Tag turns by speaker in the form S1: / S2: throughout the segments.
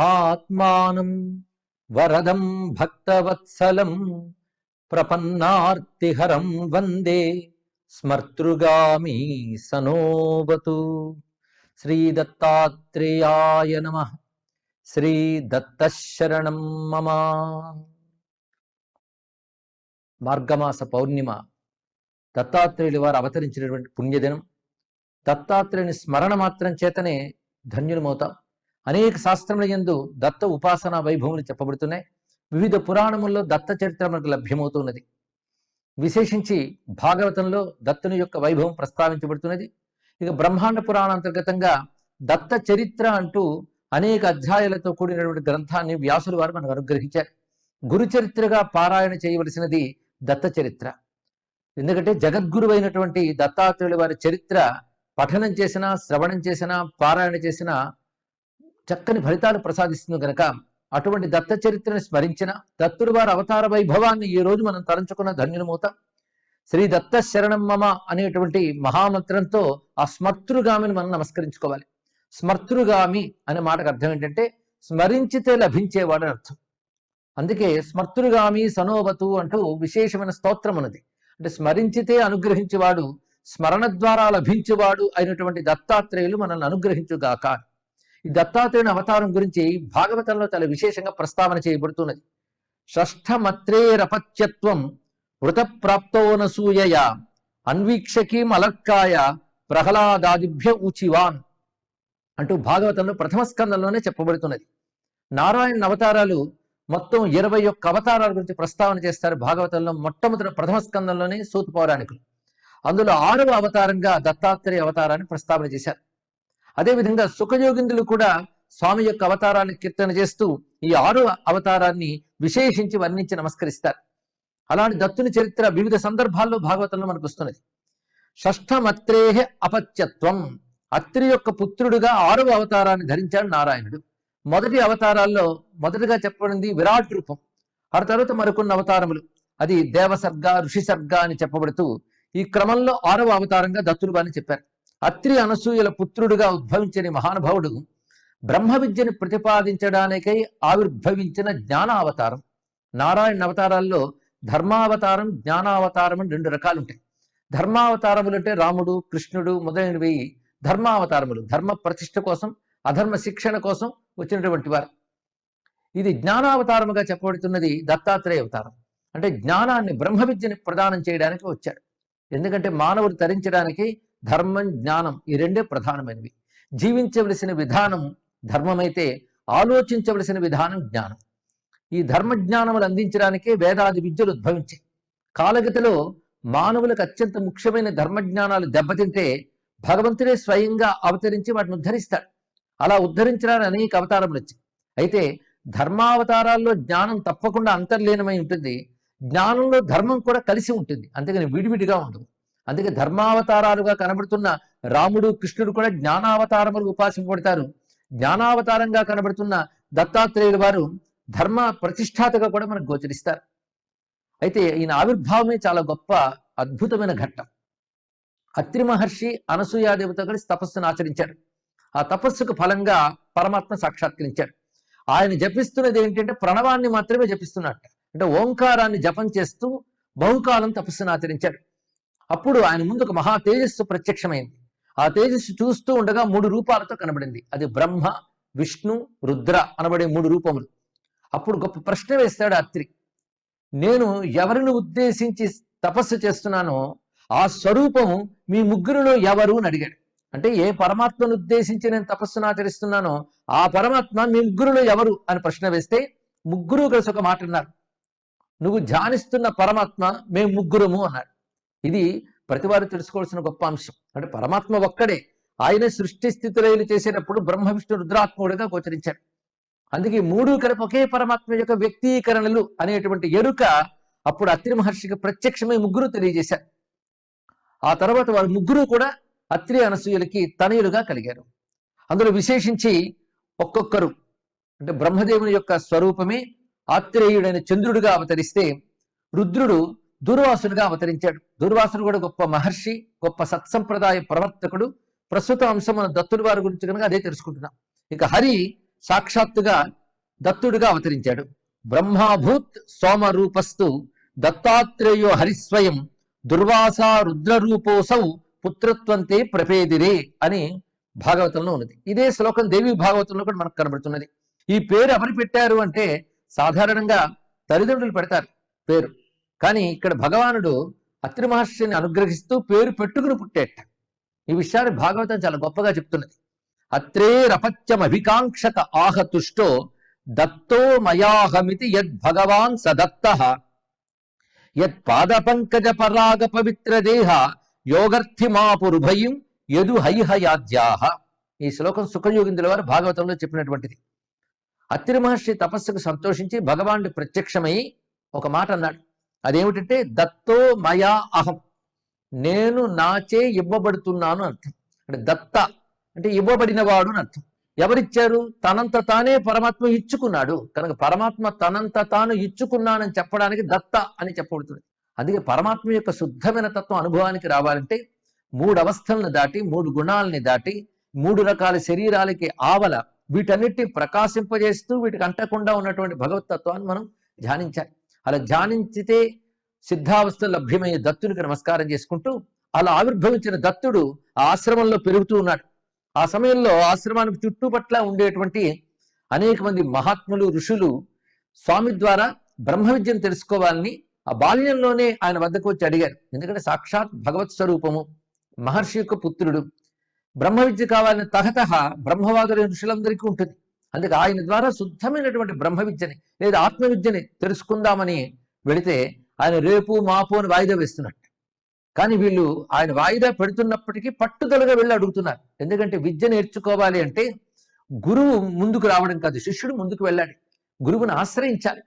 S1: ఆత్మానం వరదం భక్తవత్సలం ప్రపన్నార్తిహరం వందే స్మర్తృగామి సనోవతు. శ్రీ దత్తాత్రేయాయ నమ. శ్రీ దత్తశరణం మమ. మార్గమాస పౌర్ణిమ. దత్తాత్రేయుల వారు అవతరించినటువంటి పుణ్యదినం. దత్తాత్రేయుని స్మరణ మాత్రం చేతనే ధన్యులమవుతాం. అనేక శాస్త్రముల యందు దత్త ఉపాసన వైభవములు చెప్పబడుతున్నాయి. వివిధ పురాణముల్లో దత్త చరిత్ర మనకు లభ్యమవుతున్నది. విశేషించి భాగవతంలో దత్తుని యొక్క వైభవం ప్రస్తావించబడుతున్నది. ఇక బ్రహ్మాండ పురాణ అంతర్గతంగా దత్త చరిత్ర అంటూ అనేక అధ్యాయాలతో కూడినటువంటి గ్రంథాన్ని వ్యాసులు వారు మనకు అనుగ్రహించారు. గురు చరిత్రగా పారాయణ చేయవలసినది దత్త చరిత్ర. ఎందుకంటే జగద్గురువైనటువంటి దత్తాత్రేయుల వారి చరిత్ర పఠనం చేసినా శ్రవణం చేసినా పారాయణ చేసినా చక్కని ఫలితాలు ప్రసాదిస్తుంది గనక అటువంటి దత్త చరిత్రను స్మరించిన దత్తుడు వారి అవతార వైభవాన్ని ఈ రోజు మనం తలంచుకున్న ధన్యులమవుతాం. శ్రీ దత్త శరణం మమ అనేటువంటి మహామంత్రంతో ఆ స్మర్తృగామిని మనం నమస్కరించుకోవాలి. స్మర్తృగామి అనే మాటకు అర్థం ఏంటంటే స్మరించితే లభించేవాడు అని అర్థం. అందుకే స్మర్తృగామి సనోవతు అంటూ విశేషమైన స్తోత్రం ఉన్నది. అంటే స్మరించితే అనుగ్రహించేవాడు స్మరణ ద్వారా లభించేవాడు అయినటువంటి దత్తాత్రేయులు మనల్ని అనుగ్రహించుగాక ఈ దత్తాత్రేయుని అవతారం గురించి భాగవతంలో చాలా విశేషంగా ప్రస్తావన చేయబడుతున్నది. షష్ఠమత్రేరపత్యత్వం వృతప్రాప్తోనసూయయ అన్వీక్షకీం అలక్కాయ ప్రహ్లాదాదిభ్య ఊచివాన్ అంటూ భాగవతంలో ప్రథమ స్కందంలోనే చెప్పబడుతున్నది. నారాయణ అవతారాలు మొత్తం ఇరవై ఒక్క అవతారాల గురించి ప్రస్తావన చేస్తారు భాగవతంలో మొట్టమొదటి ప్రథమ స్కందంలోనే సూత పౌరాణికులు. అందులో ఆరవ అవతారంగా దత్తాత్రేయ అవతారాన్ని ప్రస్తావన చేశారు. అదేవిధంగా సుఖయోగిందులు కూడా స్వామి యొక్క అవతారాన్ని కీర్తన చేస్తూ ఈ ఆరవ అవతారాన్ని విశేషించి వర్ణించి నమస్కరిస్తారు. అలాంటి దత్తుని చరిత్ర వివిధ సందర్భాల్లో భాగవతంలో మనకు వస్తున్నది. షష్ఠమత్రేహ అపత్యత్వం. అత్రి యొక్క పుత్రుడుగా ఆరవ అవతారాన్ని ధరించాడు నారాయణుడు. మొదటి అవతారాల్లో మొదటిగా చెప్పబడింది విరాట్ రూపం. ఆ తర్వాత మరికొన్ని అవతారములు. అది దేవసర్గ ఋషి సర్గ అని చెప్పబడుతూ ఈ క్రమంలో ఆరవ అవతారంగా దత్తులు అని చెప్పారు. అత్రి అనసూయల పుత్రుడుగా ఉద్భవించిన మహానుభావుడు బ్రహ్మ విద్యను ప్రతిపాదించడానికై ఆవిర్భవించిన జ్ఞానావతారం. నారాయణ అవతారాల్లో ధర్మావతారం జ్ఞానావతారం అని రెండు రకాలు ఉంటాయి ధర్మావతారములు అంటే రాముడు కృష్ణుడు మొదలైనవి ధర్మావతారములు. ధర్మ ప్రతిష్ఠ కోసం అధర్మ శిక్షణ కోసం వచ్చినటువంటి వారు. ఇది జ్ఞానావతారముగా చెప్పబడుతున్నది దత్తాత్రేయ అవతారం. అంటే జ్ఞానాన్ని బ్రహ్మ విద్యని ప్రదానం చేయడానికి వచ్చాడు. ఎందుకంటే మానవుడు తరించడానికి ధర్మం జ్ఞానం ఈ రెండే ప్రధానమైనవి. జీవించవలసిన విధానం ధర్మమైతే ఆలోచించవలసిన విధానం జ్ఞానం. ఈ ధర్మ జ్ఞానములు అందించడానికే వేదాది విద్యలు ఉద్భవించాయి కాలగతిలో మానవులకు అత్యంత ముఖ్యమైన ధర్మ జ్ఞానాలు దెబ్బతింటే భగవంతుడే స్వయంగా అవతరించి వాటిని ఉద్ధరిస్తాడు. అలా ఉద్ధరించడానికి అనేక అవతారములు వచ్చాయి. అయితే ధర్మావతారాల్లో జ్ఞానం తప్పకుండా అంతర్లీనమై ఉంటుంది. జ్ఞానంలో ధర్మం కూడా కలిసి ఉంటుంది. అంతేగాని విడివిడిగా ఉండదు. అందుకే ధర్మావతారాలుగా కనబడుతున్న రాముడు కృష్ణుడు కూడా జ్ఞానావతారములు ఉపాసింపబడతారు జ్ఞానావతారంగా కనబడుతున్న దత్తాత్రేయుల వారు ధర్మ ప్రతిష్టాతగా కూడా మనకు గోచరిస్తారు. అయితే ఈయన ఆవిర్భావమే చాలా గొప్ప అద్భుతమైన ఘట్టం. అత్రి మహర్షి అనసూయాదేవత కలిసి తపస్సును ఆచరించారు. ఆ తపస్సుకు ఫలంగా పరమాత్మ సాక్షాత్కరించాడు ఆయన జపిస్తున్నది ఏంటంటే ప్రణవాన్ని మాత్రమే జపిస్తున్నట్ట. అంటే ఓంకారాన్ని జపం చేస్తూ బహుకాలం తపస్సును ఆచరించాడు అప్పుడు ఆయన ముందు ఒక మహా తేజస్సు ప్రత్యక్షమైంది. ఆ తేజస్సు చూస్తూ ఉండగా మూడు రూపాలతో కనబడింది. అది బ్రహ్మ విష్ణు రుద్ర అనబడే మూడు రూపములు. అప్పుడు గొప్ప ప్రశ్న వేస్తాడు అత్రి. నేను ఎవరిని ఉద్దేశించి తపస్సు చేస్తున్నానో ఆ స్వరూపము మీ ముగ్గురులో ఎవరు అని అడిగాడు. అంటే ఏ పరమాత్మను ఉద్దేశించి నేను తపస్సును ఆచరిస్తున్నానో ఆ పరమాత్మ మీ ముగ్గురులో ఎవరు అని ప్రశ్న వేస్తే ముగ్గురు కలిసి ఒక మాట అన్నారు. నువ్వు ధ్యానిస్తున్న పరమాత్మ మేము ముగ్గురము అన్నాడు. ఇది ప్రతివారు తెలుసుకోవాల్సిన గొప్ప అంశం. అంటే పరమాత్మ ఒక్కడే. ఆయన సృష్టి స్థితులైలు చేసేటప్పుడు బ్రహ్మ విష్ణు రుద్రాత్ముడిగా గోచరించాడు అందుకే మూడు కలిపి ఒకే పరమాత్మ యొక్క వ్యక్తీకరణలు అనేటువంటి ఎరుక అప్పుడు అత్రి మహర్షికి ప్రత్యక్షమై ముగ్గురు తెలియజేశారు. ఆ తర్వాత వారు ముగ్గురు కూడా అత్రి అనసూయులకి తనయులుగా కలిగారు. అందులో విశేషించి ఒక్కొక్కరు అంటే బ్రహ్మదేవుని యొక్క స్వరూపమే ఆత్రేయుడైన చంద్రుడిగా అవతరిస్తే రుద్రుడు దూర్వాసునిగా అవతరించాడు. దూర్వాసుడు కూడా గొప్ప మహర్షి గొప్ప సత్సంప్రదాయ ప్రవర్తకుడు. ప్రస్తుత అంశం మన దత్తుడి వారి గురించి కనుక అదే తెలుసుకుంటున్నాం. ఇక హరి సాక్షాత్తుగా దత్తుడిగా అవతరించాడు. బ్రహ్మాభూత్ సోమ రూపస్తు దత్తాత్రేయో హరిస్వయం దుర్వాస రుద్రరూపోసౌ పుత్రత్వంతే ప్రపేదిరే అని భాగవతంలో ఉన్నది. ఇదే శ్లోకం దేవి భాగవతంలో కూడా మనకు కనబడుతున్నది. ఈ పేరు ఎవరు పెట్టారు అంటే సాధారణంగా తల్లిదండ్రులు పెడతారు పేరు. కానీ ఇక్కడ భగవానుడు అత్రి మహర్షిని అనుగ్రహిస్తూ పేరు పెట్టుకుని పుట్టేట. ఈ విషయాన్ని భాగవతం చాలా గొప్పగా చెప్తున్నది. అత్రేరపత్యమభికాంక్షత ఆహతుష్టో దత్తో మయాహమితి యద్ భగవాన్ సదత్త. యత్ పాదపంకజ పరాగ పవిత్ర దేహ యోగర్థిమాపురుభయం యదు హైహయాద్యాహ. ఈ శ్లోకం సుఖయోగిందుల వారు భాగవతంలో చెప్పినటువంటిది. అత్రి మహర్షి తపస్సుకు సంతోషించి భగవానుడు ప్రత్యక్షమై ఒక మాట అన్నాడు. అదేమిటంటే దత్తో మయా అహం. నేను నాచే ఇవ్వబడుతున్నాను అర్థం. అంటే దత్త అంటే ఇవ్వబడినవాడు అని అర్థం. ఎవరిచ్చారు? తనంత తానే పరమాత్మ ఇచ్చుకున్నాడు. కనుక పరమాత్మ తనంత తాను ఇచ్చుకున్నానని చెప్పడానికి దత్త అని చెప్పబడుతుంది. అందుకే పరమాత్మ యొక్క శుద్ధమైన తత్వం అనుభవానికి రావాలంటే మూడు అవస్థలను దాటి మూడు గుణాలని దాటి మూడు రకాల శరీరాలకి ఆవల వీటన్నిటిని ప్రకాశింపజేస్తూ వీటికి అంటకుండా ఉన్నటువంటి భగవతత్వాన్ని మనం ధ్యానించాలి. అలా ధ్యానించితే సిద్ధావస్థ లభ్యమయ్యే దత్తునికి నమస్కారం చేసుకుంటూ అలా ఆవిర్భవించిన దత్తుడు ఆ ఆశ్రమంలో పెరుగుతూ ఉన్నాడు. ఆ సమయంలో ఆశ్రమానికి చుట్టుపట్ల ఉండేటువంటి అనేక మంది మహాత్ములు ఋషులు స్వామి ద్వారా బ్రహ్మ విద్యను తెలుసుకోవాలని ఆ బాల్యంలోనే ఆయన వద్దకు వచ్చి అడిగారు. ఎందుకంటే సాక్షాత్ భగవత్ స్వరూపము మహర్షి యొక్క పుత్రుడు. బ్రహ్మ విద్య కావాలని తహతహ బ్రహ్మవాదుల ఋషులందరికీ ఉంటుంది. అందుకే ఆయన ద్వారా శుద్ధమైనటువంటి బ్రహ్మ విద్యని లేదా ఆత్మ విద్యని తెలుసుకుందామని వెళితే ఆయన రేపు మాపు అని వాయిదా వేస్తున్నట్టు. కానీ వీళ్ళు ఆయన వాయిదా పెడుతున్నప్పటికీ పట్టుదలగా వెళ్ళి అడుగుతున్నారు. ఎందుకంటే విద్య నేర్చుకోవాలి అంటే గురువు ముందుకు రావడం కాదు శిష్యుడు ముందుకు వెళ్ళాలి. గురువుని ఆశ్రయించాలి.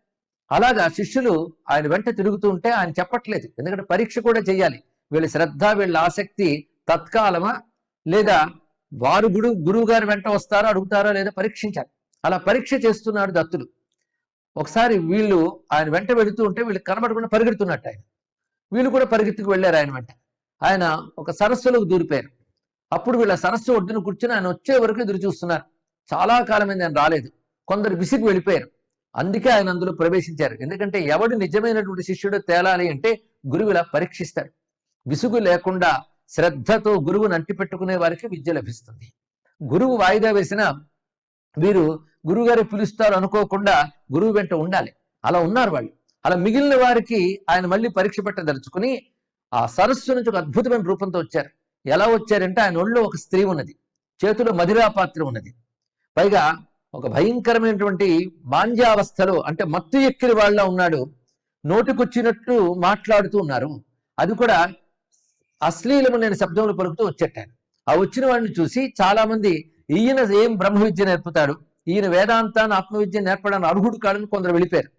S1: అలాగా శిష్యులు ఆయన వెంట తిరుగుతూ ఉంటే ఆయన చెప్పట్లేదు. ఎందుకంటే పరీక్ష కూడా చేయాలి. వీళ్ళ శ్రద్ధ వీళ్ళ ఆసక్తి తత్కాలమా లేదా వారు గురు గురువు గారి వెంట వస్తారో అడుగుతారో లేదా పరీక్షించాలి. అలా పరీక్ష చేస్తున్నాడు దత్తుడు. ఒకసారి వీళ్ళు ఆయన వెంట వెళుతూ ఉంటే వీళ్ళు కనబడకుండా పరిగెడుతున్నట్టు ఆయన. వీళ్ళు కూడా పరిగెత్తుకు వెళ్ళారు ఆయన వెంట. ఆయన ఒక సరస్సులోకి దూరిపోయారు. అప్పుడు వీళ్ళ సరస్సు ఒడ్డున కూర్చుని ఆయన వచ్చే వరకు ఎదురు చూస్తున్నారు. చాలా కాలమైంది ఆయన రాలేదు. కొందరు విసిగి వెళ్ళిపోయారు. అందుకే ఆయన అందులో ప్రవేశించారు. ఎందుకంటే ఎవడు నిజమైనటువంటి శిష్యుడు తేలాలి అంటే గురువు ఇలా పరీక్షిస్తాడు. విసుగు లేకుండా శ్రద్ధతో గురువుని అంటిపెట్టుకునే వారికి విద్య లభిస్తుంది. గురువు వాయిదా వేసిన వీరు గురువుగారు పిలుస్తారు అనుకోకుండా గురువు వెంట ఉండాలి. అలా ఉన్నారు వాళ్ళు. అలా మిగిలిన వారికి ఆయన మళ్ళీ పరీక్ష పెట్టదలుచుకుని ఆ సరస్సు నుంచి ఒక అద్భుతమైన రూపంతో వచ్చారు. ఎలా వచ్చారంటే ఆయన ఒళ్ళో ఒక స్త్రీ ఉన్నది. చేతిలో మధిరా పాత్ర ఉన్నది. పైగా ఒక భయంకరమైనటువంటి మాంద్యావస్థలో అంటే మత్తు ఎక్కిన వాళ్ళ ఉన్నాడు. నోటికొచ్చినట్టు మాట్లాడుతూ ఉన్నారు. అది కూడా అశ్లీలము నేను శబ్దములు పలుకుతూ వచ్చేటాను ఆ వచ్చిన వాడిని చూసి చాలా మంది ఈయన ఏం బ్రహ్మ విద్య నేర్పుతాడు? ఈయన వేదాంతాన్ని ఆత్మవిద్య నేర్పడానికి అర్హుడు కాడని కొందరు వెళ్ళిపోయారు.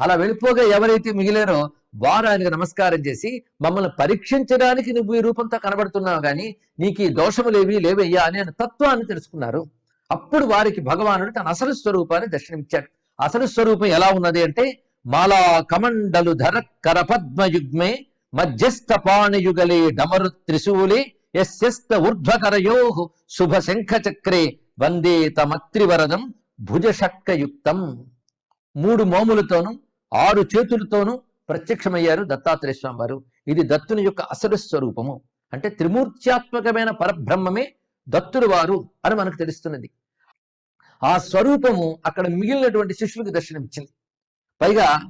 S1: అలా వెళ్ళిపోగా ఎవరైతే మిగిలారో వారు ఆయనకు నమస్కారం చేసి మమ్మల్ని పరీక్షించడానికి నువ్వు ఈ రూపంతో కనబడుతున్నావు కానీ నీకు ఈ దోషములేవి లేవయ్యా అని తత్వాన్ని తెలుసుకున్నారు. అప్పుడు వారికి భగవానుడు తన అసలు స్వరూపాన్ని దర్శనమిచ్చాడు. అసలు స్వరూపం ఎలా ఉన్నది అంటే మాలా కమండలు ధర కరపద్మయుగ్మే మధ్యస్థ పాణయుగలే డమరు త్రిశూలే యస్యస్త ఊర్ధ్వకరయో శుభ శంఖ చక్రే వందే తమత్రివరదం భుజశక్కయుక్తం మూడు మోములతోనూ ఆరు చేతులతోనూ ప్రత్యక్షమయ్యారు దత్తాత్రేయ స్వామి వారు ఇది దత్తుని యొక్క అసలు స్వరూపము. అంటే త్రిమూర్త్యాత్మకమైన పరబ్రహ్మమే దత్తుడు వారు అని మనకు తెలుస్తున్నది. ఆ స్వరూపము అక్కడ మిగిలినటువంటి శిష్యులకు దర్శనమిచ్చింది. పైగా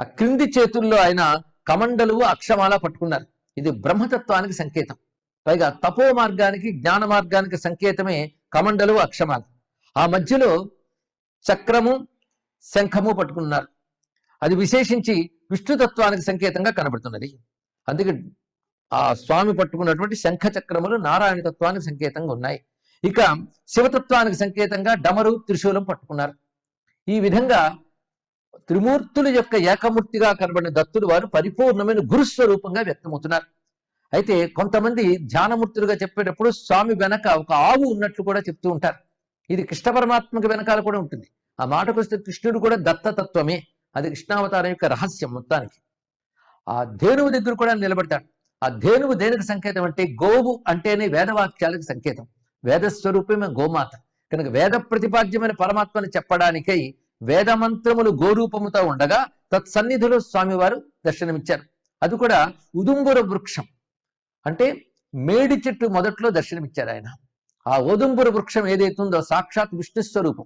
S1: ఆ క్రింది చేతుల్లో ఆయన కమండలు అక్షమాల పట్టుకున్నారు. ఇది బ్రహ్మతత్వానికి సంకేతం. పైగా తపో మార్గానికి జ్ఞాన మార్గానికి సంకేతమే కమండలు అక్షమాల. ఆ మధ్యలో చక్రము శంఖము పట్టుకున్నారు. అది విశేషించి విష్ణుతత్వానికి సంకేతంగా కనబడుతున్నది. అందుకే ఆ స్వామి పట్టుకున్నటువంటి శంఖ చక్రములు నారాయణ తత్వానికి సంకేతంగా ఉన్నాయి. ఇక శివతత్వానికి సంకేతంగా డమరు త్రిశూలం పట్టుకున్నారు. ఈ విధంగా త్రిమూర్తుల యొక్క ఏకమూర్తిగా కనబడిన దత్తులు వారు పరిపూర్ణమైన గురుస్వరూపంగా వ్యక్తమవుతున్నారు. అయితే కొంతమంది ధ్యానమూర్తులుగా చెప్పేటప్పుడు స్వామి వెనక ఒక ఆవు ఉన్నట్లు కూడా చెప్తూ ఉంటారు. ఇది కృష్ణ పరమాత్మక వెనకాల కూడా ఉంటుంది. ఆ మాటకు వస్తే కృష్ణుడు కూడా దత్తతత్వమే. అది కృష్ణావతారం యొక్క రహస్యం మొత్తానికి. ఆ ధేనువు దగ్గర కూడా నిలబడతాడు ఆ ధేనువు దేనికి సంకేతం అంటే గోవు అంటేనే వేదవాక్యాలకు సంకేతం. వేదస్వరూపమే గోమాత. కనుక వేద ప్రతిపాద్యమైన పరమాత్మని చెప్పడానికై వేదమంత్రములు గోరూపముతో ఉండగా తత్సన్నిధిలో స్వామివారు దర్శనమిచ్చారు. అది కూడా ఉదుంబుర వృక్షం. అంటే మేడి చెట్టు మొదట్లో దర్శనమిచ్చారు ఆయన. ఆ ఓదుంబుర వృక్షం ఏదైతే ఉందో సాక్షాత్ విష్ణు స్వరూపం.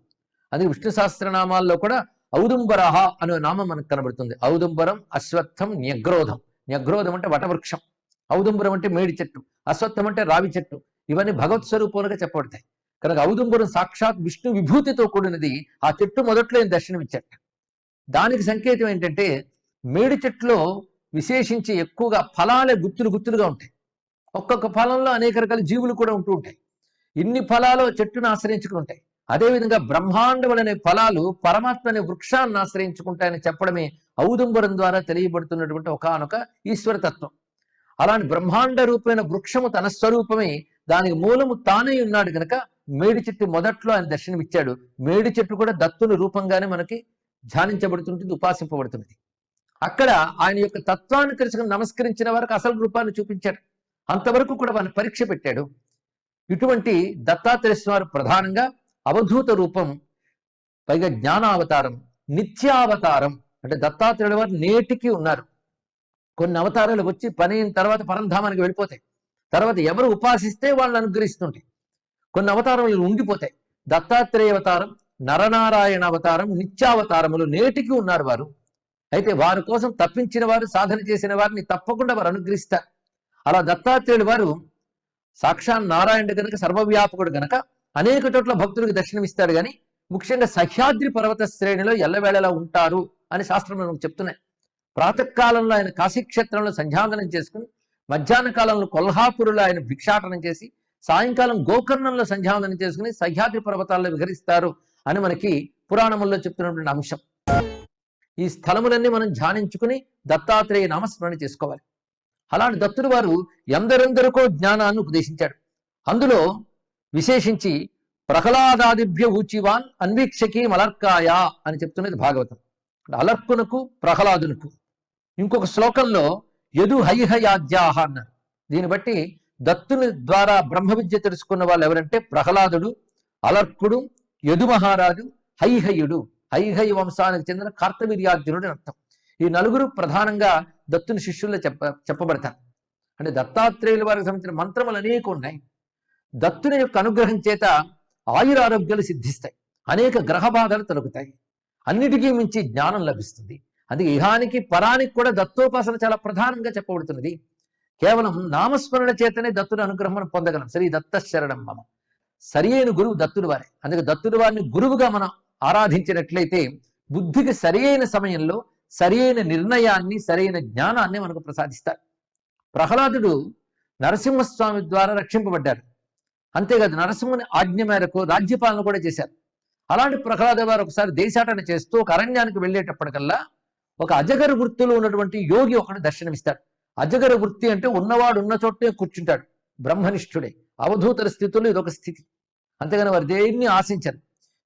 S1: అది విష్ణు సహస్రనామాల్లో కూడా ఔదుంబరహ అనే నామం మనకు కనబడుతుంది. ఔదుంబరం అశ్వత్థం న్యగ్రోధం. న్యగ్రోధం అంటే వటవృక్షం. ఔదుంబరం అంటే మేడి చెట్టు. అశ్వత్థం అంటే రావి చెట్టు. ఇవన్నీ భగవత్ స్వరూపాలుగా చెప్పబడతాయి. కనుక ఔదుంబరం సాక్షాత్ విష్ణు విభూతితో కూడినది. ఆ చెట్టు మొదట్లో ఆయన దర్శనమిచ్చాట దానికి సంకేతం ఏంటంటే మేడి చెట్టులో విశేషించి ఎక్కువగా ఫలాలే గుత్తులు గుత్తులుగా ఉంటాయి. ఒక్కొక్క ఫలంలో అనేక రకాల జీవులు కూడా ఉంటూ ఉంటాయి. ఇన్ని ఫలాలు చెట్టును ఆశ్రయించుకుని ఉంటాయి అదేవిధంగా బ్రహ్మాండములనే ఫలాలు పరమాత్మ అనే వృక్షాన్ని ఆశ్రయించుకుంటాయని చెప్పడమే ఔదుంబరం ద్వారా తెలియబడుతున్నటువంటి ఒకనొక ఈశ్వరతత్వం అలాంటి బ్రహ్మాండ రూపమైన వృక్షము తన స్వరూపమే. దానికి మూలము తానే ఉన్నాడు గనక మేడి చెట్టు మొదట్లో ఆయన దర్శనమిచ్చాడు. మేడి చెట్టు కూడా దత్తుని రూపంగానే మనకి ధ్యానించబడుతుంటుంది ఉపాసింపబడుతుంది అక్కడ ఆయన యొక్క తత్వాన్ని తెలుసుకుని నమస్కరించిన వారికి అసలు రూపాన్ని చూపించాడు. అంతవరకు కూడా వాళ్ళని పరీక్ష పెట్టాడు. ఇటువంటి దత్తాత్రేయ వారు ప్రధానంగా అవధూత రూపం పైగా జ్ఞానావతారం నిత్యావతారం అంటే దత్తాత్రేయుల వారు నేటికి ఉన్నారు. కొన్ని అవతారాలు వచ్చి పని అయిన తర్వాత పరంధామానికి వెళ్ళిపోతాయి. తర్వాత ఎవరు ఉపాసిస్తే వాళ్ళని అనుగ్రహిస్తుంటాయి. కొన్ని అవతారములు ఉండిపోతాయి. దత్తాత్రేయ అవతారం నరనారాయణ అవతారం నిత్యావతారములు నేటికి ఉన్నారు వారు. అయితే వారి కోసం తప్పించిన వారు సాధన చేసిన వారిని తప్పకుండా వారు అనుగ్రహిస్తారు. అలా దత్తాత్రేయుడు వారు సాక్షాత్ నారాయణుడు గనక సర్వవ్యాపకుడు గనక అనేక చోట్ల భక్తులకు దర్శనమిస్తాడు కానీ ముఖ్యంగా సహ్యాద్రి పర్వత శ్రేణిలో ఎల్లవేళలా ఉంటారు అని శాస్త్రంలో మనకు చెప్తున్నాయి. ప్రాతకాలంలో ఆయన కాశీక్షేత్రంలో సంధ్యావందనం చేసుకుని మధ్యాహ్న కాలంలో కొల్హాపురులో ఆయన భిక్షాటనం చేసి సాయంకాలం గోకర్ణంలో సంధ్యావందనం చేసుకుని సహ్యాద్రి పర్వతాల్లో విహరిస్తారు అని మనకి పురాణముల్లో చెప్తున్నటువంటి అంశం. ఈ స్థలములన్నీ మనం ధ్యానించుకుని దత్తాత్రేయ నామస్మరణ చేసుకోవాలి. అలాంటి దత్తుడు వారు ఎందరెందరికో జ్ఞానాన్ని ఉపదేశించాడు. అందులో విశేషించి ప్రహ్లాదాదిభ్య ఊచివాన్ అన్వీక్షకి మలర్కాయ అని చెప్తున్నది భాగవతం. అలర్కునకు ప్రహ్లాదునకు. ఇంకొక శ్లోకంలో యదు హైహయాద్యాహ అన్నారు. దీన్ని బట్టి దత్తుని ద్వారా బ్రహ్మ విద్య తెలుసుకున్న వాళ్ళు ఎవరంటే ప్రహ్లాదుడు అలర్కుడు యదు మహారాజు హైహయుడు. హైహయ వంశానికి చెందిన కార్తవీర్యార్జునుడు అని అర్థం. ఈ నలుగురు ప్రధానంగా దత్తుని శిష్యుల్లో చెప్ప చెప్పబడతారు. అంటే దత్తాత్రేయుల వారికి సంబంధించిన మంత్రములు అనేక ఉన్నాయి. దత్తుని యొక్క అనుగ్రహం చేత ఆయురారోగ్యాలు సిద్ధిస్తాయి. అనేక గ్రహ బాధలు తొలగుతాయి అన్నిటికీ మించి జ్ఞానం లభిస్తుంది. అందుకే ఇహానికి పరానికి కూడా దత్తోపాసన చాలా ప్రధానంగా చెప్పబడుతున్నది. కేవలం నామస్మరణ చేతనే దత్తుని అనుగ్రహం పొందగలం. శ్రీ దత్త శరణం మమ. సరి అయిన గురువు దత్తుడు వారే. అందుకే దత్తుడు వారిని గురువుగా మనం ఆరాధించినట్లయితే బుద్ధికి సరి అయిన సమయంలో సరి అయిన నిర్ణయాన్ని సరైన జ్ఞానాన్ని మనకు ప్రసాదిస్తారు ప్రహ్లాదుడు నరసింహస్వామి ద్వారా రక్షింపబడ్డారు అంతేకాదు నరసింహుని ఆజ్ఞ మేరకు రాజ్యపాలన కూడా చేశారు. అలాంటి ప్రహ్లాద వారు ఒకసారి దేశాటన చేస్తూ ఒక అరణ్యానికి వెళ్ళేటప్పటికల్లా ఒక అజగర వృత్తిలో ఉన్నటువంటి యోగి ఒకడు దర్శనమిస్తాడు. అజగర వృత్తి అంటే ఉన్నవాడు ఉన్న చోటే కూర్చుంటాడు. బ్రహ్మనిష్ఠుడే. అవధూతల స్థితిలో ఇదొక స్థితి. అంతేగాని వారు దేన్ని ఆశించరు.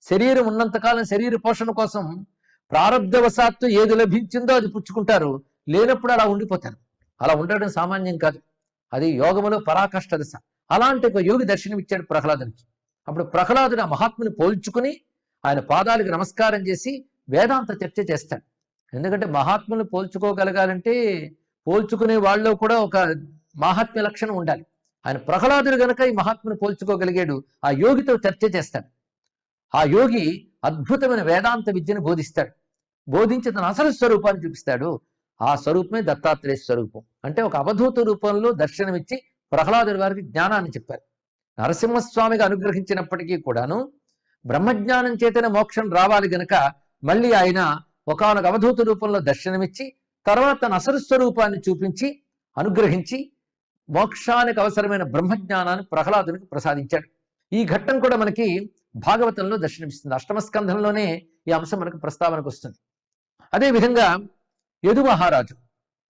S1: శరీరం ఉన్నంతకాలం శరీర పోషణ కోసం ప్రారంధవశాత్తు ఏది లభించిందో అది పుచ్చుకుంటారు. లేనప్పుడు అలా ఉండిపోతారు. అలా ఉండడం సామాన్యం కాదు. అది యోగములో పరాకష్ట దశ. అలాంటి ఒక యోగి దర్శనమిచ్చాడు ప్రహ్లాదునికి. అప్పుడు ప్రహ్లాదుడు ఆ మహాత్ముని పోల్చుకుని ఆయన పాదాలకు నమస్కారం చేసి వేదాంత చర్చ చేస్తాడు. ఎందుకంటే మహాత్ముని పోల్చుకోగలగాలంటే పోల్చుకునే వాళ్ళలో కూడా ఒక మహాత్మ్య లక్షణం ఉండాలి. ఆయన ప్రహ్లాదుడు గనక ఈ మహాత్ముని పోల్చుకోగలిగాడు ఆ యోగితో చర్చ చేస్తాడు. ఆ యోగి అద్భుతమైన వేదాంత విద్యను బోధిస్తాడు. బోధించి తన అసలు స్వరూపాన్ని చూపిస్తాడు. ఆ స్వరూపమే దత్తాత్రేయ స్వరూపం. అంటే ఒక అవధూత రూపంలో దర్శనమిచ్చి ప్రహ్లాదుడి వారికి జ్ఞానాన్ని చెప్పారు. నరసింహస్వామిగా అనుగ్రహించినప్పటికీ కూడాను బ్రహ్మజ్ఞానం చేతనే మోక్షం రావాలి గనక మళ్ళీ ఆయన ఒకనొక అవధూత రూపంలో దర్శనమిచ్చి తర్వాత తన అసలు స్వరూపాన్ని చూపించి అనుగ్రహించి మోక్షానికి అవసరమైన బ్రహ్మజ్ఞానాన్ని ప్రహ్లాదునికి ప్రసాదించాడు. ఈ ఘట్టం కూడా మనకి భాగవతంలో దర్శనమిస్తుంది. అష్టమ స్కంధంలోనే ఈ అంశం మనకు ప్రస్తావనకు వస్తుంది. అదేవిధంగా యదు మహారాజు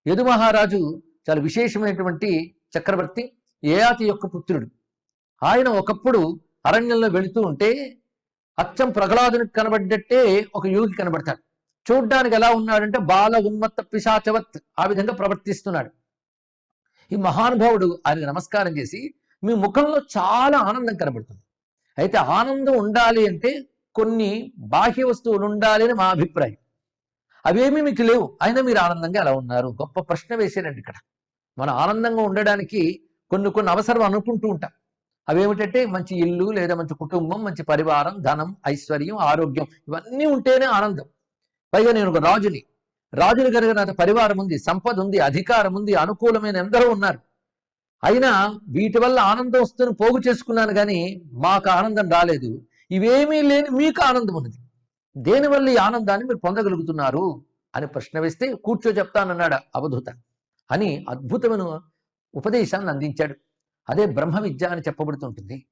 S1: యదు మహారాజు చాలా విశేషమైనటువంటి చక్రవర్తి ఏయాతి యొక్క పుత్రుడు. ఆయన ఒకప్పుడు అరణ్యంలో వెళుతూ ఉంటే అచ్చం ప్రహ్లాదునికి కనబడ్డట్టే ఒక యోగి కనబడతాడు. చూడ్డానికి ఎలా ఉన్నాడంటే బాల ఉన్మత్త పిశాచవత్ ఆ విధంగా ప్రవర్తిస్తున్నాడు. ఈ మహానుభావుడు ఆయనకు నమస్కారం చేసి మీ ముఖంలో చాలా ఆనందం కనబడుతుంది. అయితే ఆనందం ఉండాలి అంటే కొన్ని బాహ్య వస్తువులు ఉండాలి అని మా అభిప్రాయం. అవేమీ మీకు లేవు. అయినా మీరు ఆనందంగా ఎలా ఉన్నారు? గొప్ప ప్రశ్న వేసారండి ఇక్కడ. మనం ఆనందంగా ఉండడానికి కొన్ని కొన్ని అవసరం అనుకుంటూ ఉంటాం. అవేమిటంటే మంచి ఇల్లు లేదా మంచి కుటుంబం మంచి పరివారం ధనం ఐశ్వర్యం ఆరోగ్యం ఇవన్నీ ఉంటేనే ఆనందం. పైగా నేను ఒక రాజుని. రాజుని కనుక నాకు పరివారం ఉంది సంపద ఉంది అధికారం ఉంది అనుకూలమైన ఎందరో ఉన్నారు. అయినా వీటి వల్ల ఆనందం వస్తుంది పోగు చేసుకున్నాను కానీ మాకు ఆనందం రాలేదు. ఇవేమీ లేని మీకు ఆనందం ఉన్నది. దేనివల్ల ఈ ఆనందాన్ని మీరు పొందగలుగుతున్నారు అని ప్రశ్న వేస్తే కూర్చో చెప్తానన్నాడు అవధూత. అని అద్భుతమైన ఉపదేశాన్ని అందించాడు. అదే బ్రహ్మ విద్య అని చెప్పబడుతుంటుంది.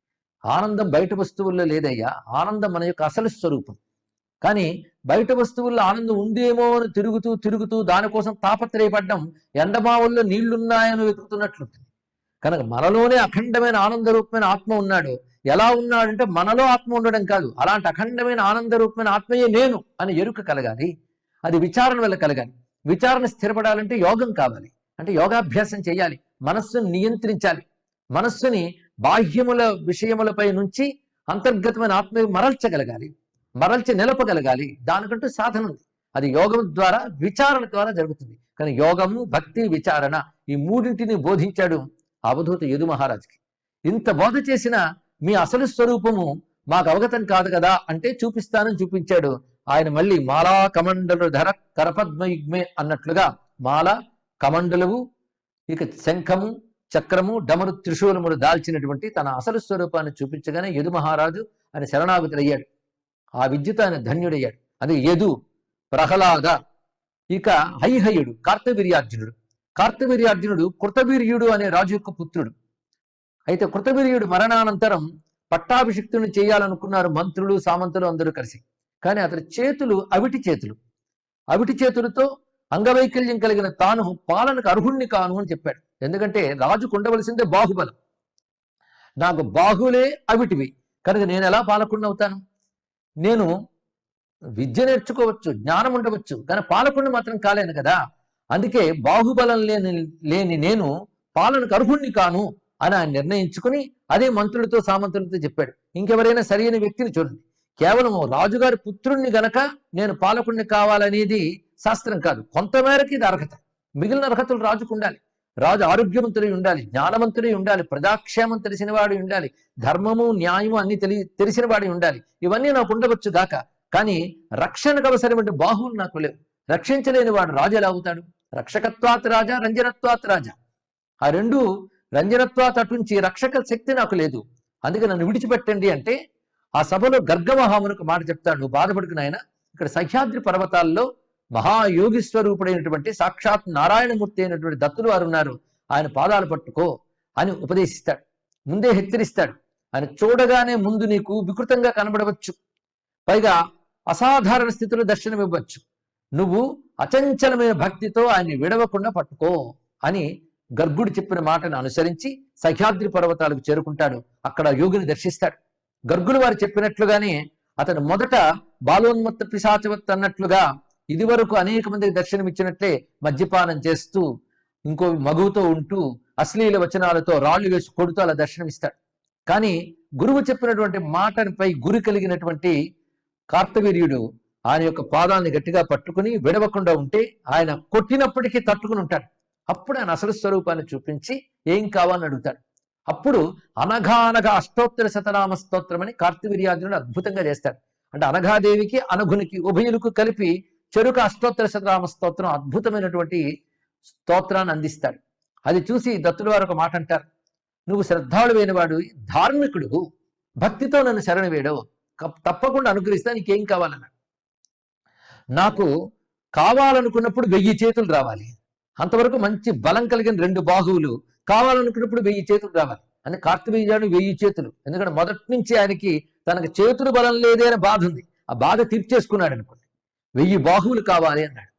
S1: ఆనందం బయట వస్తువుల్లో లేదయ్యా. ఆనందం మన యొక్క అసలు స్వరూపం. కానీ బయట వస్తువుల్లో ఆనందం ఉందేమో అని తిరుగుతూ తిరుగుతూ దానికోసం తాపత్రయపడ్డం ఎండమావుల్లో నీళ్ళున్నాయని వెతుకుతున్నట్లుంటుంది. కనుక మనలోనే అఖండమైన ఆనంద రూపమైన ఆత్మ ఉన్నాడు. ఎలా ఉన్నాడంటే మనలో ఆత్మ ఉండడం కాదు. అలాంటి అఖండమైన ఆనంద రూపమైన ఆత్మయే నేను అని ఎరుక కలగాలి. అది విచారణ వల్ల కలగాలి. విచారణ స్థిరపడాలంటే యోగం కావాలి. అంటే యోగాభ్యాసం చేయాలి. మనస్సును నియంత్రించాలి. మనస్సుని బాహ్యముల విషయములపై నుంచి అంతర్గతమైన ఆత్మ మరల్చగలగాలి. మరల్చి నిలపగలగాలి. దానికంటూ సాధన ఉంది. అది యోగం ద్వారా విచారణ ద్వారా జరుగుతుంది. కానీ యోగము భక్తి విచారణ ఈ మూడింటిని బోధించాడు అవధూత యదు మహారాజ్కి ఇంత బోధ చేసిన మీ అసలు స్వరూపము మాకు అవగతం కాదు కదా అంటే చూపిస్తానని చూపించాడు. ఆయన మళ్ళీ మాలా కమండలు ధర కరపద్మయుగ్మే అన్నట్లుగా మాల కమండలవు ఇక శంఖము చక్రము డమరు త్రిశూలములు దాల్చినటువంటి తన అసలు స్వరూపాన్ని చూపించగానే యదు మహారాజు ఆయన శరణాగతుడయ్యాడు ఆ విద్యతో ఆయన ధన్యుడయ్యాడు. అది యదు ప్రహ్లాద. ఇక హైహయుడు కార్తవీర్యార్జునుడు. కార్తవీర్యార్జునుడు కృతవీర్యుడు అనే రాజు యొక్క పుత్రుడు. అయితే కృతవీర్యుడు మరణానంతరం పట్టాభిషిక్తుని చేయాలనుకున్నారు మంత్రులు సామంతులు అందరూ కలిసి. కానీ అతని చేతులు అవిటి చేతులు. అవిటి చేతులతో అంగవైకల్యం కలిగిన తాను పాలనకు అర్హుణ్ణి కాను అని చెప్పాడు. ఎందుకంటే రాజుకు ఉండవలసిందే బాహుబలం. నాకు బాహులే అవిటివి. కనుక నేను ఎలా పాలకుండా అవుతాను? నేను విద్య నేర్చుకోవచ్చు జ్ఞానం ఉండవచ్చు కానీ పాలకుడిని మాత్రం కాలేను కదా. అందుకే బాహుబలం లేని లేని నేను పాలనకు అర్హుణ్ణి కాను అని ఆయన నిర్ణయించుకుని అదే మంత్రులతో సామంతులతో చెప్పాడు. ఇంకెవరైనా సరైన వ్యక్తిని చూడండి. కేవలం రాజుగారి పుత్రుణ్ణి గనక నేను పాలకుణ్ణి కావాలనేది శాస్త్రం కాదు. కొంతమేరకి ఇది అర్హత. మిగిలిన అర్హతలు రాజుకు ఉండాలి. రాజు ఆరోగ్యవంతుడై ఉండాలి జ్ఞానవంతుడై ఉండాలి ప్రజాక్షేమం తెలిసినవాడు ఉండాలి ధర్మము న్యాయము అన్ని తెలి తెలిసినవాడు ఉండాలి. ఇవన్నీ నాకు ఉండవచ్చు దాకా కానీ రక్షణకు అవసరమైన బాహువులు నాకు లేవు. రక్షించలేని వాడు రాజు ఎలా అవుతాడు? రక్షకత్వాత్ రాజా రంజనత్వాత్ రాజా? ఆ రెండు రంజనత్వాత్ అటుంచి రక్షక శక్తి నాకు లేదు. అందుకే నన్ను విడిచిపెట్టండి అంటే ఆ సభలో గర్గమహామునికి మాట చెప్తాడు. నువ్వు బాధపడుకుని ఇక్కడ సహ్యాద్రి పర్వతాల్లో మహాయోగి స్వరూపుడైనటువంటి సాక్షాత్ నారాయణమూర్తి అయినటువంటి దత్తులు వారు ఉన్నారు. ఆయన పాదాలు పట్టుకో అని ఉపదేశిస్తాడు. ముందే హెచ్చరిస్తాడు. ఆయన చూడగానే ముందు నీకు వికృతంగా కనబడవచ్చు. పైగా అసాధారణ స్థితిలో దర్శనమివ్వచ్చు నువ్వు అచంచలమైన భక్తితో ఆయన్ని విడవకుండా పట్టుకో అని గర్గుడు చెప్పిన మాటను అనుసరించి సహ్యాద్రి పర్వతాలకు చేరుకుంటాడు. అక్కడ యోగిని దర్శిస్తాడు. గర్గులు వారు చెప్పినట్లుగానే అతను మొదట బాలోన్మత్త పిశాచవత్ అన్నట్లుగా ఇదివరకు అనేక మందికి దర్శనమిచ్చినట్లే మద్యపానం చేస్తూ ఇంకో మగువుతో ఉంటూ అశ్లీల వచనాలతో రాళ్ళు వేసి కొడుతూ అలా దర్శనమిస్తాడు. కానీ గురువు చెప్పినటువంటి మాటపై గురి కలిగినటువంటి కార్తవీర్యుడు ఆయన యొక్క పాదాన్ని గట్టిగా పట్టుకుని విడవకుండా ఉంటే ఆయన కొట్టినప్పటికీ తట్టుకుని ఉంటాడు. అప్పుడు ఆయన అసలు స్వరూపాన్ని చూపించి ఏం కావాలని అడుగుతాడు. అప్పుడు అనఘానఘ అష్టోత్తర శతనామ స్తోత్రం అని కార్తవీర్యార్జునుడు అద్భుతంగా చేస్తాడు. అంటే అనఘాదేవికి అనఘునికి ఉభయులకు కలిపి చెరుక అష్టోత్తర శతనామ స్తోత్రం అద్భుతమైనటువంటి స్తోత్రాన్ని అందిస్తాడు. అది చూసి దత్తుల వారు ఒక మాట అంటారు. నువ్వు శ్రద్ధాళువైన వాడు ధార్మికుడు భక్తితో నన్ను శరణ వేయడవు తప్పకుండా అనుగ్రహిస్తా నీకేం కావాలన్నాడు. నాకు కావాలనుకున్నప్పుడు వెయ్యి చేతులు రావాలి. అంతవరకు మంచి బలం కలిగిన రెండు బాహువులు కావాలనుకున్నప్పుడు వెయ్యి చేతులు రావాలి. అని కార్తవీర్యాడు వెయ్యి చేతులు. ఎందుకంటే మొదటి నుంచి ఆయనకి తనకు చేతులు బలం లేదే అనే బాధ ఉంది. ఆ బాధ తీర్చేసుకున్నాడు అనుకోండి వెయ్యి బాహువులు కావాలి అన్నాడు.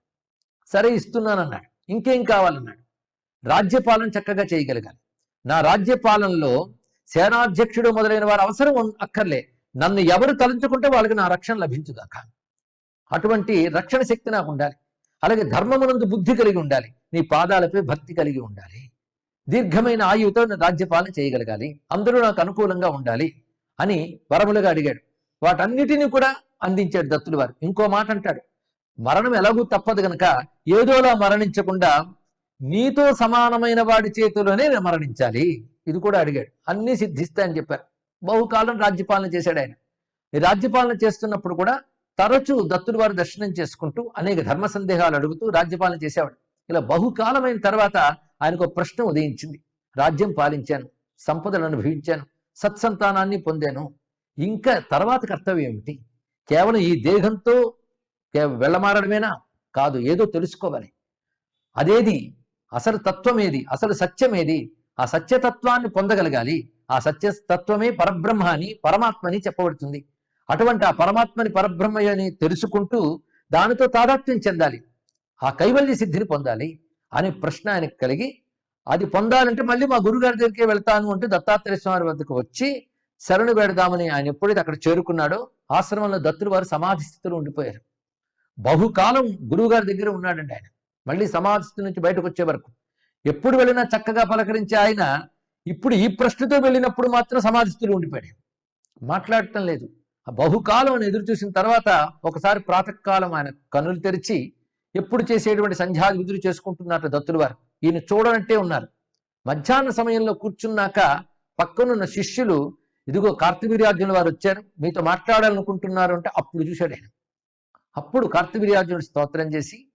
S1: సరే ఇస్తున్నానన్నాడు. ఇంకేం కావాలన్నాడు? రాజ్యపాలన చక్కగా చేయగలగాలి. నా రాజ్యపాలనలో సేనాధ్యక్షుడు మొదలైన వారు అవసరం అక్కర్లే. నన్ను ఎవరు తలంచుకుంటే వాళ్ళకి నా రక్షణ లభించుగాక. అటువంటి రక్షణ శక్తి నాకు ఉండాలి. అలాగే ధర్మమునందు బుద్ధి కలిగి ఉండాలి. నీ పాదాలపై భక్తి కలిగి ఉండాలి. దీర్ఘమైన ఆయువుతో రాజ్యపాలన చేయగలగాలి. అందరూ నాకు అనుకూలంగా ఉండాలి అని వరములుగా అడిగాడు. వాటన్నిటిని కూడా అందించాడు దత్తుడి వారు. ఇంకో మాట అంటాడు మరణం ఎలాగూ తప్పదు గనక ఏదోలా మరణించకుండా నీతో సమానమైన వాడి చేతిలోనే నేను మరణించాలి. ఇది కూడా అడిగాడు. అన్ని సిద్ధిస్తాయని చెప్పారు. బహుకాలం రాజ్యపాలన చేశాడు ఆయన. రాజ్యపాలన చేస్తున్నప్పుడు కూడా తరచూ దత్తుడు వారు దర్శనం చేసుకుంటూ అనేక ధర్మ సందేహాలు అడుగుతూ రాజ్యపాలన చేసేవాడు. ఇలా బహుకాలమైన తర్వాత ఆయనకు ఒక ప్రశ్న ఉదయించింది. రాజ్యం పాలించాను సంపదలు అనుభవించాను సత్సంతానాన్ని పొందాను. ఇంకా తర్వాత కర్తవ్యం ఏమిటి? కేవలం ఈ దేహంతో వెళ్ళమారడమేనా కాదు ఏదో తెలుసుకోవాలి. అదేది? అసలు తత్వం ఏది అసలు సత్యం ఏది ఆ సత్యతత్వాన్ని పొందగలగాలి. ఆ సత్య తత్వమే పరబ్రహ్మ అని పరమాత్మ అని చెప్పబడుతుంది. అటువంటి ఆ పరమాత్మని పరబ్రహ్మ అని తెలుసుకుంటూ దానితో తాదాత్మ్యం చెందాలి. ఆ కైవల్య సిద్ధిని పొందాలి అనే ప్రశ్న ఆయనకు కలిగి అది పొందాలంటే మళ్ళీ మా గురుగారి దగ్గరికి వెళ్తాను అంటే దత్తాత్రేయ స్వామి వద్దకు వచ్చి శరణు పెడదామని ఆయన ఎప్పుడైతే అక్కడ చేరుకున్నాడో ఆశ్రమంలో దత్తులు వారు సమాధి స్థితిలో ఉండిపోయారు. బహుకాలం గురువుగారి దగ్గర ఉన్నాడండి ఆయన. మళ్ళీ సమాధి స్థితి నుంచి బయటకు వచ్చే వరకు. ఎప్పుడు వెళ్ళినా చక్కగా పలకరించే ఆయన ఇప్పుడు ఈ ప్రశ్నతో వెళ్ళినప్పుడు మాత్రం సమాధి స్థితిలో ఉండిపోయాడు. మాట్లాడటం లేదు. ఆ బహుకాలం అని ఎదురు చూసిన తర్వాత ఒకసారి ప్రాతకాలం ఆయన కన్నులు తెరిచి ఎప్పుడు చేసేటువంటి సంధ్యాది విధులు చేసుకుంటున్నట్టు దత్తులు వారు. ఈయన చూడనంటే ఉన్నారు. మధ్యాహ్న సమయంలో కూర్చున్నాక పక్కనున్న శిష్యులు ఇదిగో కార్తవీర్యార్జునుల వారు వచ్చారు. మీతో మాట్లాడాలనుకుంటున్నారు అంటే అప్పుడు చూశాడు ఆయన అప్పుడు కార్తవీర్యార్జునుడు స్తోత్రం చేసి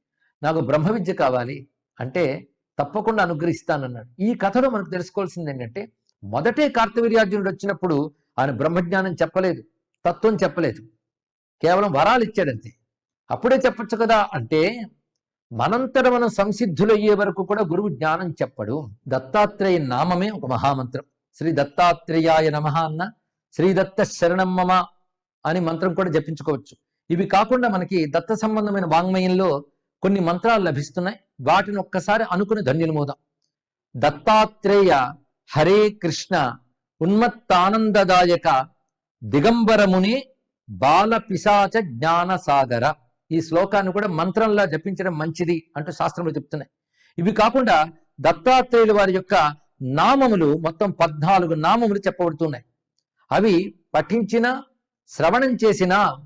S1: నాకు బ్రహ్మ విద్య కావాలి అంటే తప్పకుండా అనుగ్రహిస్తానన్నాడు. ఈ కథలో మనకు తెలుసుకోవాల్సింది ఏంటంటే మొదటే కార్తవీర్యార్జునుడు వచ్చినప్పుడు ఆయన బ్రహ్మజ్ఞానం చెప్పలేదు తత్వం చెప్పలేదు. కేవలం వరాలు ఇచ్చాడంతే. అప్పుడే చెప్పచ్చు కదా అంటే మనంతట మనం సంసిద్ధులయ్యే వరకు కూడా గురువు జ్ఞానం చెప్పడు. దత్తాత్రేయ నామమే ఒక మహామంత్రం. శ్రీ దత్తాత్రేయాయ నమ అన్న శ్రీ దత్త శరణమ్మమ అని మంత్రం కూడా జపించుకోవచ్చు. ఇవి కాకుండా మనకి దత్త సంబంధమైన వాంగ్మయంలో కొన్ని మంత్రాలు లభిస్తున్నాయి. వాటిని ఒక్కసారి అనుకుని ధన్యులమోదాం దత్తాత్రేయ హరే కృష్ణ ఉన్మత్తానందదాయక దిగంబరముని బాల పిశాచ జ్ఞాన సాగర ఈ శ్లోకాన్ని కూడా మంత్రంలా జపించడం మంచిది అంటూ శాస్త్రంలో చెప్తున్నాయి. ఇవి కాకుండా దత్తాత్రేయుల వారి యొక్క నామములు మొత్తం పద్నాలుగు నామములు చెప్పబడుతున్నాయి. అవి పఠించిన శ్రవణం చేసిన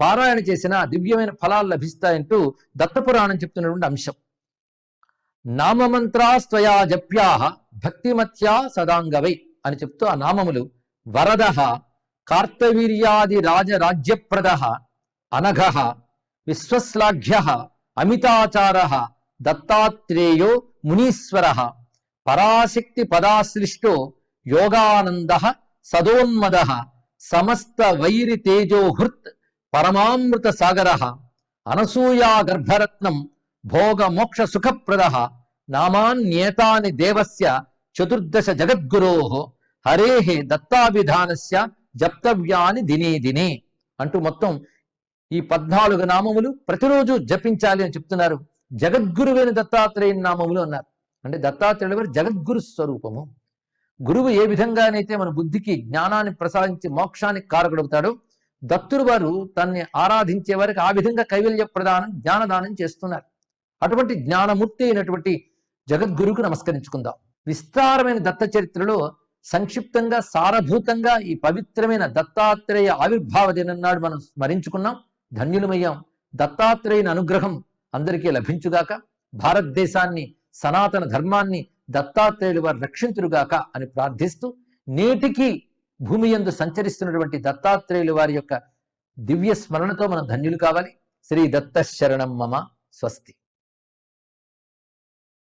S1: పారాయణ చేసిన దివ్యమైన ఫలాలు లభిస్తాయంటూ దత్తపురాణం చెప్తున్నటువంటి అంశం. నామమంత్రాస్త్వయా జప్యా భక్తిమత్యా సదాంగవై అని చెప్తూ ఆ నామములు వరద కార్తవీర్యాది రాజరాజ్యప్రద అనఘ విశ్వశ్లాఘ్య అమితాచార దత్తాత్రేయో మునీశ్వర. పరాశక్తి పదాశ్లిష్టో యోగానంద సదోన్మద సమస్త వైరి తేజోహృత్ పరమామృత సాగర అనసూయా గర్భరత్నం భోగ మోక్ష సుఖప్రద నామాన్యేతాని దేవస్య చతుర్దశ జగద్గురో హరేహే దత్తాభిధానస్య జప్తవ్యాని దినే దినే అంటూ మొత్తం ఈ పద్నాలుగు నామములు ప్రతిరోజు జపించాలి అని చెప్తున్నారు. జగద్గురువైన దత్తాత్రేయ నామములు అన్నారు. అంటే దత్తాత్రేయుల వారి జగద్గురు స్వరూపము. గురువు ఏ విధంగానైతే మన బుద్ధికి జ్ఞానాన్ని ప్రసాదించి మోక్షానికి కారకుడవుతాడో దత్తుడు వారు తన్ని ఆరాధించే వారికి ఆ విధంగా కైవల్య ప్రదానం జ్ఞానదానం చేస్తున్నారు. అటువంటి జ్ఞానమూర్తి అయినటువంటి జగద్గురుకు నమస్కరించుకుందాం. విస్తారమైన దత్త చరిత్రలో సంక్షిప్తంగా సారభూతంగా ఈ పవిత్రమైన దత్తాత్రేయ ఆవిర్భావ దినం మనం స్మరించుకున్నాం. ధన్యులమయ్యాం. దత్తాత్రేయుని అనుగ్రహం అందరికీ లభించుగాక. భారతదేశాన్ని సనాతన ధర్మాన్ని దత్తాత్రేయులు వారు రక్షించురుగాక అని ప్రార్థిస్తూ నేటికి భూమి యందు సంచరిస్తున్నటువంటి దత్తాత్రేయులు వారి యొక్క దివ్య స్మరణతో మనం ధన్యులు కావాలి. శ్రీ దత్త శరణం మమ స్వస్తి.